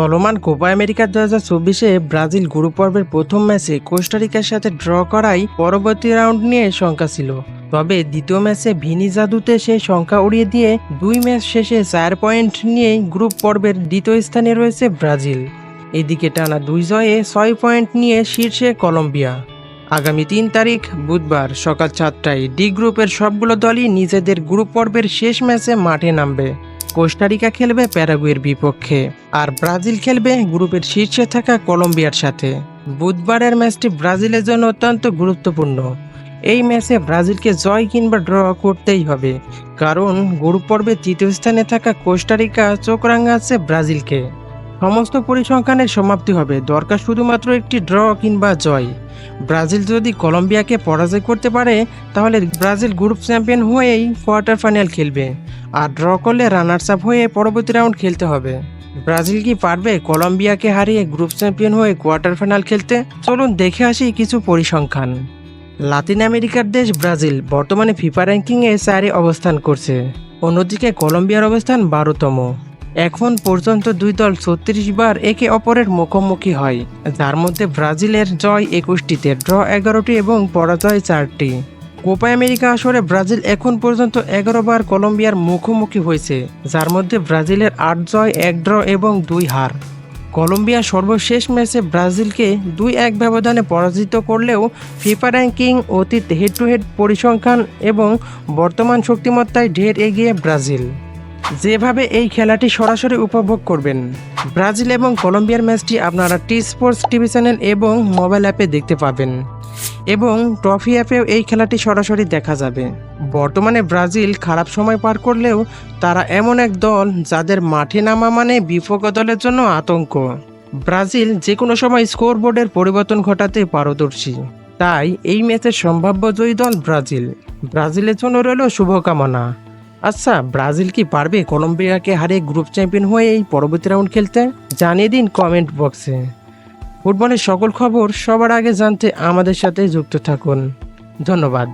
চলমান Copa America দু হাজার চব্বিশে ব্রাজিল গ্রুপ পর্বের প্রথম ম্যাচে কোস্টারিকার সাথে ড্র করাই পরবর্তী রাউন্ড নিয়ে শঙ্কা ছিল। তবে দ্বিতীয় ম্যাচে ভিনি জাদুতে সেই সংখ্যা উড়িয়ে দিয়ে দুই ম্যাচ শেষে চার পয়েন্ট নিয়ে গ্রুপ পর্বের দ্বিতীয় স্থানে রয়েছে ব্রাজিল। এদিকে টানা দুই জয়ে ছয় পয়েন্ট নিয়ে শীর্ষে কলম্বিয়া। আগামী তিন তারিখ বুধবার সকাল সাতটায় ডি গ্রুপের সবগুলো দলই নিজেদের গ্রুপ পর্বের শেষ ম্যাচে মাঠে নামবে। কোস্টারিকা খেলবে প্যারাগুয়ের বিপক্ষে। আর ব্রাজিল খেলবে গ্রুপের শীর্ষে থাকা কলম্বিয়ার সাথে। বুধবারের ম্যাচটি ব্রাজিলের জন্য অত্যন্ত গুরুত্বপূর্ণ। এই ম্যাচে ব্রাজিলকে জয় কিংবা ড্র করতেই হবে। কারণ, গ্রুপ পর্বে তৃতীয় স্থানে থাকা কোস্টারিকা চোখ রাঙাচ্ছে ব্রাজিলকে। সমস্ত পরিসংখ্যানের সমাপ্তি হবে। দরকার শুধুমাত্র একটি ড্র কিংবা জয়। ব্রাজিল যদি কলম্বিয়াকে পরাজয় করতে পারে, তাহলে ব্রাজিল গ্রুপ চ্যাম্পিয়ন হয়েই কোয়ার্টার ফাইনাল খেলবে। আর ড্র করলে রানার্স আপ হয়ে পরবর্তী রাউন্ড খেলতে হবে। ব্রাজিল কি পারবে কলম্বিয়াকে হারিয়ে গ্রুপ চ্যাম্পিয়ন হয়ে কোয়ার্টার ফাইনাল খেলতে? চলুন দেখে আসি কিছু পরিসংখ্যান। লাতিন আমেরিকার দেশ ব্রাজিল বর্তমানে ফিফা র্যাঙ্কিংয়ে চারে অবস্থান করছে। অন্যদিকে কলম্বিয়ার অবস্থান বারোতম। এখন পর্যন্ত দুই দল ছত্রিশ বার একে অপরের মুখোমুখি হয়, যার মধ্যে ব্রাজিলের জয় একুশটিতে ড্র এগারোটি এবং পরাজয় চারটি। কোপা আমেরিকা আসরে ব্রাজিল এখন পর্যন্ত এগারো বার কলম্বিয়ার মুখোমুখি হয়েছে, যার মধ্যে ব্রাজিলের আট জয়, এক ড্র এবং দুই হার। কলম্বিয়া সর্বশেষ ম্যাচে ব্রাজিলকে দুই এক ব্যবধানে পরাজিত করলেও ফিফা র্যাঙ্কিং অতীত হেড টু হেড পরিসংখ্যান এবং বর্তমান শক্তিমত্তায় ঢের এগিয়ে ব্রাজিল। যেভাবে এই খেলাটি সরাসরি উপভোগ করবেন, ব্রাজিল এবং কলম্বিয়ার ম্যাচটি আপনারা টি স্পোর্টস টিভি চ্যানেল এবং মোবাইল অ্যাপে দেখতে পাবেন এবং ট্রফি অ্যাপেও এই খেলাটি সরাসরি দেখা যাবে। বর্তমানে ব্রাজিল খারাপ সময় পার করলেও তারা এমন এক দল যাদের মাঠে নামা মানে বিপক্ষ দলের জন্য আতঙ্ক। ব্রাজিল যে কোনো সময় স্কোরবোর্ডের পরিবর্তন ঘটাতে পারদর্শী। তাই এই ম্যাচের সম্ভাব্য জয়ী দল ব্রাজিল। ব্রাজিলের জন্য রইল শুভকামনা। আচ্ছা ব্রাজিল কি পারবে কলম্বিয়াকে হারিয়ে গ্রুপ চ্যাম্পিয়ন হয়ে এই পরবর্তী রাউন্ড খেলতে? জানিয়ে দিন কমেন্ট বক্সে ফুটবলের সকল খবর সবার আগে জানতে আমাদের সাথে যুক্ত থাকুন। ধন্যবাদ।